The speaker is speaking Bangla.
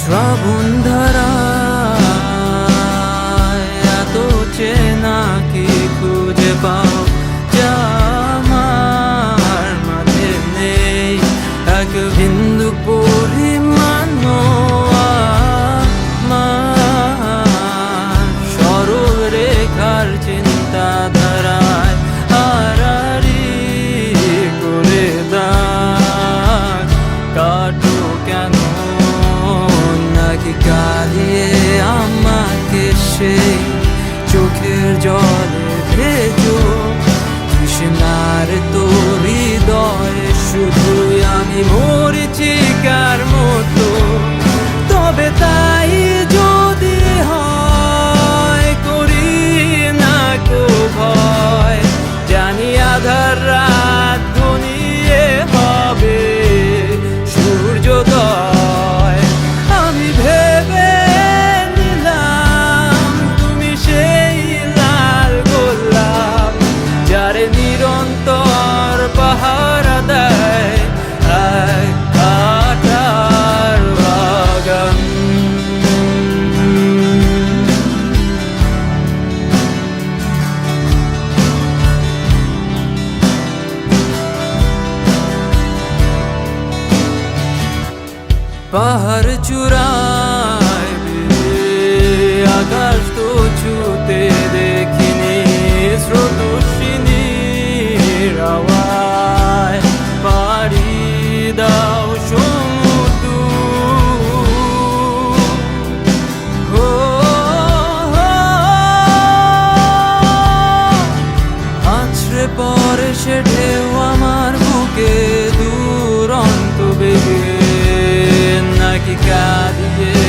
শ্রাবণ ধারা God নিরন্তর পাহারা দেয় কাটার বাগান। পাহাড় চূড়া যাওয়ায় পারি দাও সমুদ্র আছড়ে পরে সে ঢেউ আমার বুকে দুরন্ত বেগে। নাকি কাঁদিয়ে